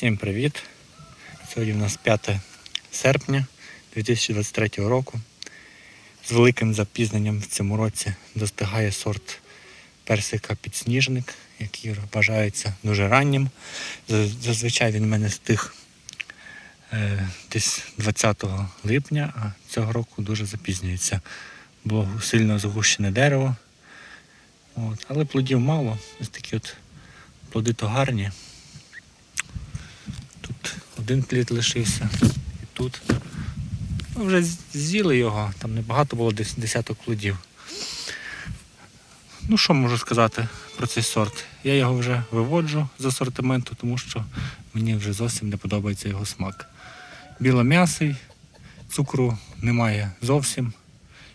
Всім привіт! Сьогодні у нас 5 серпня 2023 року. З великим запізненням в цьому році достигає сорт персика підсніжник, який вважається дуже раннім. Зазвичай він в мене стиг е, десь 20 липня, а цього року дуже запізнюється. Було сильно загущене дерево. От. Але плодів мало. Ось такі от плоди то гарні. Один плід лишився, і тут. Ну, вже з'їли його, там небагато було десь десяток плодів. Ну, що можу сказати про цей сорт? Я його вже виводжу з асортименту, тому що мені вже зовсім не подобається його смак. Білом'ясий, цукру немає зовсім.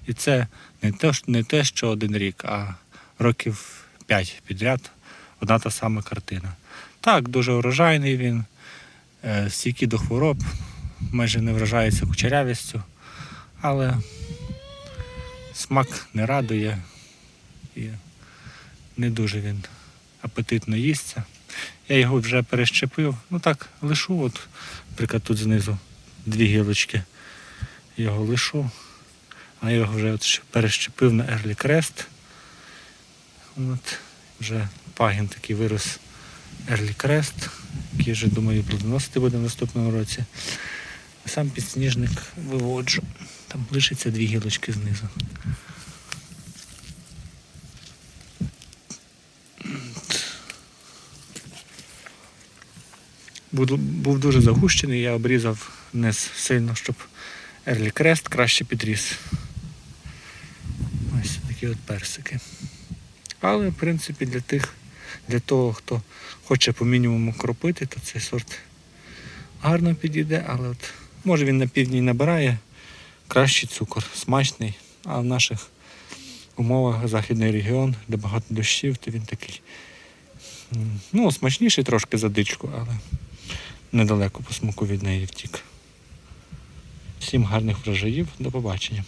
І це не те, не те, що один рік, а років 5 підряд одна та сама картина. Так, дуже урожайний він, е, до хвороб, майже не вражається кучерявістю, але смак не радує і не дуже він апетитно їсться. Я його вже перещепив, ну так, лишу, от, наприклад, тут знизу дві гілочки його лишу, а я його вже от перещепив на Ерлі Крест. От, вже пагін такий вирос Ерлі Крест, який вже, думаю, плодоносити буде в наступному році. Сам підсніжник виводжу. Там лишиться дві гілочки знизу. Був, дуже загущений, я обрізав низ сильно, щоб Ерлі Крест краще підріс. Ось такі от персики. Але, в принципі, для тих, для того, хто хоче по мінімуму кропити, то цей сорт гарно підійде, але от, може він на півдні набирає кращий цукор, смачний, а в наших умовах західний регіон, де багато дощів, то він такий ну, смачніший трошки за дичку, але недалеко по смаку від неї втік. Всім гарних врожаїв, до побачення.